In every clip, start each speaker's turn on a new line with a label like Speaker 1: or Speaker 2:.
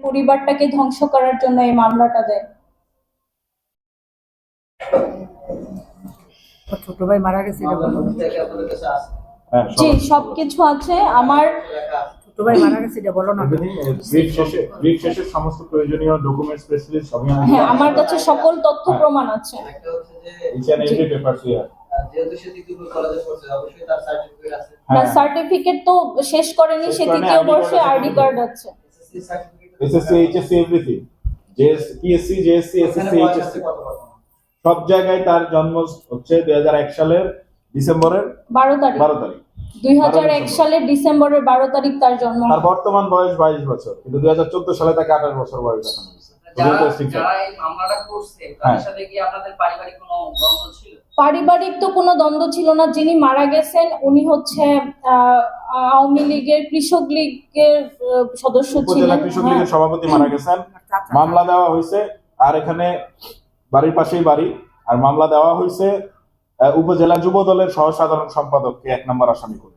Speaker 1: পরিবারটাকে ধ্বংস করার জন্য এই মামলাটা দেয়।
Speaker 2: ছোট ভাই মারা গেছে।
Speaker 3: হ্যাঁ
Speaker 1: জি সবকিছু আছে। আমার
Speaker 2: ছোট ভাই মারা গেছে এটা বলো না।
Speaker 3: ব্রিফ শেষে সমস্ত প্রয়োজনীয় ডকুমেন্টস স্পেশালিস্ট সবই
Speaker 1: হ্যাঁ আমার কাছে সকল তথ্য প্রমাণ আছে।
Speaker 4: একটা হচ্ছে যে
Speaker 3: ইচ পেপার হিয়ার
Speaker 4: আহ, যেহেতু সে দ্বিতীয় কলেজে পড়ছে অবশ্যই তার সার্টিফিকেট আছে।
Speaker 3: হ্যাঁ।
Speaker 1: সার্টিফিকেট তো শেষ করেনি সে তৃতীয় বর্ষে আইডি কার্ড আছে।
Speaker 4: SSC
Speaker 3: HSC everything PSC JSC
Speaker 4: এখানে
Speaker 3: এসএসসি এইচএসসি? সব জায়গায় তার জন্ম হচ্ছে দুই হাজার এক সালের ডিসেম্বরের
Speaker 1: বারো তারিখ।
Speaker 3: বারো তারিখ।
Speaker 1: দুই হাজার এক সালের ডিসেম্বরের বারো তারিখ তার জন্ম
Speaker 3: তার বর্তমান বয়স বাইশ বছর কিন্তু দুই হাজার চোদ্দ সালে তাকে আঠাশ বছর বয়স দেখানো হয়েছে।
Speaker 5: যারা এই মামলাটা করছে
Speaker 3: হ্যাঁ।
Speaker 5: তাদের সাথে কি আপনাদের পারিবারিক কোনো দ্বন্দ্ব ছিল?
Speaker 1: পারিবারিক তো কোনো দ্বন্দ্ব ছিল না যিনি মারা গেছেন উনি হচ্ছে আওয়ামী লীগের কৃষক লীগের সদস্য ছিলেন।
Speaker 3: কৃষক
Speaker 1: হ্যাঁ।
Speaker 3: লীগের সভাপতি মারা গেছেন। মামলা দেওয়া হয়েছে আর এখানে বাড়ির পাশেই বাড়ি। আর মামলা দেওয়া হয়েছে উপজেলা যুব দলের সহ সাধারণ সম্পাদককে এক নম্বর আসামি করে।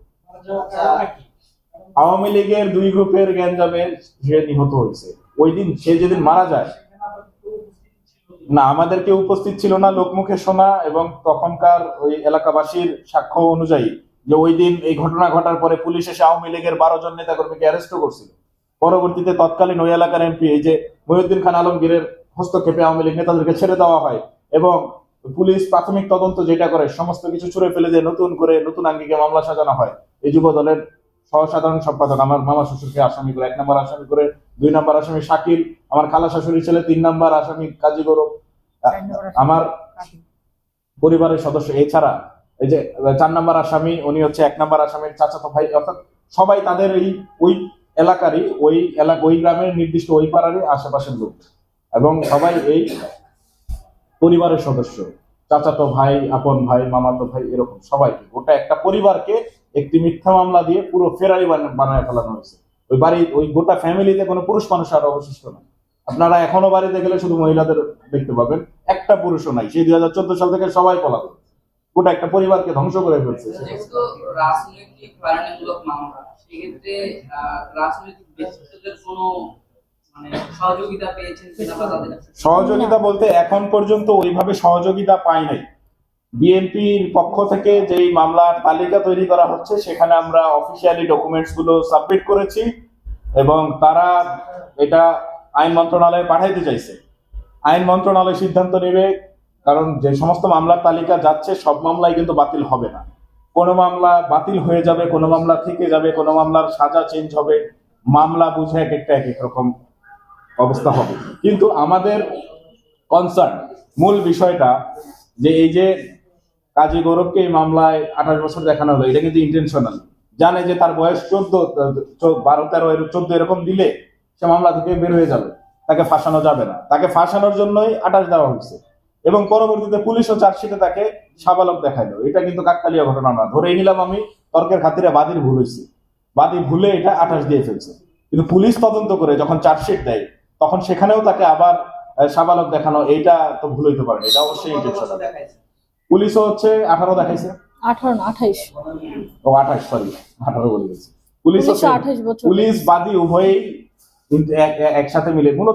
Speaker 3: আওয়ামী লীগের দুই গ্রুপের গ্যাঞ্জামে সে নিহত হয়েছে। ওই দিন সে যেদিন মারা যায় না, আমাদের কেউ উপস্থিত ছিল না লোকমুখে শোনা এবং তখনকার ওই এলাকাবাসীর সাক্ষ্য অনুযায়ী যে ওই দিন এই ঘটনা ঘটার পরে পুলিশ এসে আওয়ামী লীগের বারো জন নেতাকর্মীকে অ্যারেস্ট করছিল। পরবর্তীতে তৎকালীন ওই এলাকার এমপি এই যে মহিউদ্দিন খান আলমগীরের হস্তক্ষেপে আওয়ামী লীগ নেতাদেরকে ছেড়ে দেওয়া হয় এবং পুলিশ প্রাথমিক তদন্ত যেটা করে, সমস্ত কিছু ছুড়ে ফেলে দিয়ে নতুন করে নতুন আঙ্গিকে মামলা সাজানো হয়। এই যুব দলের সহসাধারণ সম্পাদক, আমার মামা শ্বশুরকে আসামি করে এক নম্বর আসামি করে দুই নম্বর আসামি শাকিল আমার খালা শাশুড়ি ছেলে তিন নম্বর আসামি কাজী গৌরব। আমার পরিবারের সদস্য এছাড়া এই যে চার নম্বর আসামি উনি হচ্ছে এক নম্বর আসামির চাচাতো ভাই অর্থাৎ সবাই তাদের এই ওই এলাকারই ওই এলাকা ওই গ্রামের নির্দিষ্ট ওই পাড়ারই আশেপাশের লোক। এবং সবাই এই পরিবারের সদস্য। চাচাতো ভাই আপন ভাই মামাতো ভাই এরকম সবাইকে গোটা একটা পরিবারকে একটি মিথ্যা মামলা দিয়ে পুরো ফেরারি বানায় ফেলানো হয়েছে। ওই বাড়ি ওই গোটা ফ্যামিলিতে কোনো পুরুষ মানুষ আর অবশিষ্ট নাই আপনারা এখনও বাড়িতে গেলে শুধু মহিলাদের দেখতে পাবেন। একটা পুরুষও নাই। সেই দুই হাজার চোদ্দ সাল থেকে সবাই পলাতক গোটা একটা পরিবারকে ধ্বংস করে ফেলছে
Speaker 5: মানে সহযোগিতা
Speaker 3: বলতে এখন পর্যন্ত ওইভাবে সহযোগিতা পাই নাই। বিএনপির পক্ষ থেকে যেই মামলার তালিকা তৈরি করা হচ্ছে, সেখানে আমরা অফিসিয়ালি ডকুমেন্টসগুলো সাবমিট করেছি এবং তারা এটা আইন মন্ত্রণালয়ে পাঠাইতে চাইছে। আইন মন্ত্রণালয় সিদ্ধান্ত নেবে, কারণ যে সমস্ত মামলার তালিকা যাচ্ছে, সব মামলাই কিন্তু বাতিল হবে না। কোনো মামলা বাতিল হয়ে যাবে, কোনো মামলা থেকে যাবে, কোনো মামলার সাজা চেঞ্জ হবে, মামলা বুঝে এক একটা এক এক রকম অবস্থা হবে। কিন্তু আমাদের কনসার্ন মূল বিষয়টা যে এই যে কাজী গৌরবকে এই মামলায় আঠাশ বছর দেখানো হলো এটা কিন্তু ইন্টেনশনাল জানে যে তার বয়স চোদ্দ বারো তেরো চোদ্দ এরকম দিলে সে মামলা থেকে বের হয়ে যাবে। তাকে ফাঁসানো যাবে না। তাকে ফাঁসানোর জন্যই আঠাশ দেওয়া হয়েছে। এবং পরবর্তীতে পুলিশও চার্জশিটে তাকে সাবালক দেখাইলো। এটা কিন্তু কাকতালীয় ঘটনা না। ধরেই নিলাম আমি তর্কের খাতিরে বাদীর ভুল হয়েছে। বাদী ভুলে এটা আঠাশ দিয়ে ফেলছে। কিন্তু পুলিশ তদন্ত করে যখন চার্জশিট দেয় তখন সেখানেও তাকে আবার সাবালক দেখানো এইটা তো ভুল হইতে পারে এটা অবশ্যই ইন্টেনশনাল
Speaker 4: দেখাইছে।
Speaker 3: পুলিশও হচ্ছে আঠারো দেখাইছে।
Speaker 1: আঠারো না আঠাইশ।
Speaker 3: ও আঠাশ সরি আঠারো বলে গেছে পুলিশ
Speaker 1: পুলিশও 28 বছর
Speaker 3: পুলিশ বাদী উভয়েই এক- এক- একসাথে মিলে মূলত